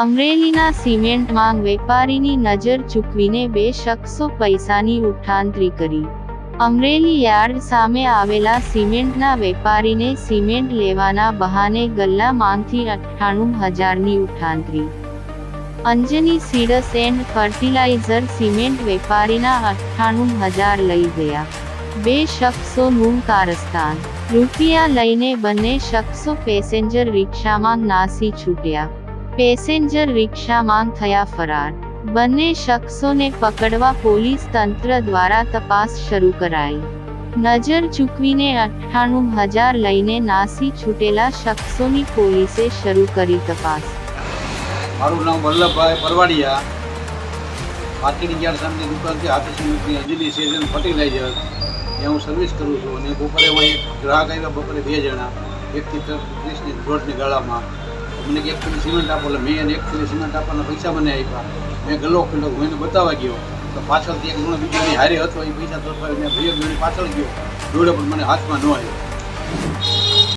અમરેલીના સિમેન્ટ માંગ વેપારીની નજર ચૂકવીને બે શખ્સો પૈસાની ઉઠાંતરી કરી. અમરેલી યાર્ડ સામે આવેલા સિમેન્ટના વેપારીને સિમેન્ટ લેવાના બહાને ગલ્લા માંગથી અઠ્ઠાણું હજારની ઉઠાંતરી. Anjani seeds and fertiliser cement વેપારીના અઠ્ઠાણું હજાર લઈ ગયા. બે શખ્સોનું કારસ્તાન. રૂપિયા લઈને બંને શખ્સો પેસેન્જર રિક્ષામાં નાસી છૂટ્યા. પેસેન્જર રિક્ષામાં થયા ફરાર. બંને શખ્સોને પકડવા પોલીસ તંત્ર દ્વારા તપાસ શરૂ કરાઈ. નજર ચૂકવીને અઠ્ઠાણું હજાર લઈને નાસી છૂટેલા શખ્સોની પોલીસે શરૂ કરી તપાસ. મારું નામ વલ્લભભાઈ પરવાડિયા. માર્કેટિંગ યાર્ડ સામે દુકાન છે, હાથી અંજલિ સેઝન ફર્ટિલાઇઝર ત્યાં હું સર્વિસ કરું છું અને બપોરે હું એક ગ્રાહક આવ્યા, બપોરે બે જણા. એકથી ત્રીસની દોઢની ગાળામાં મને એક કિલો સિમેન્ટ આપો. એટલે મેં એને એક કિલો સિમેન્ટ આપવાના પૈસા મને આપ્યા. મેં ગલ્લો કિલો હું એને બતાવવા ગયો. તો પાછળથી એક જણો બીજો એની હારે હતો, એ પૈસા તો મેં ભાઈઓ પાછળ ગયો. જોડે પણ મને હાથમાં ન આવ્યો.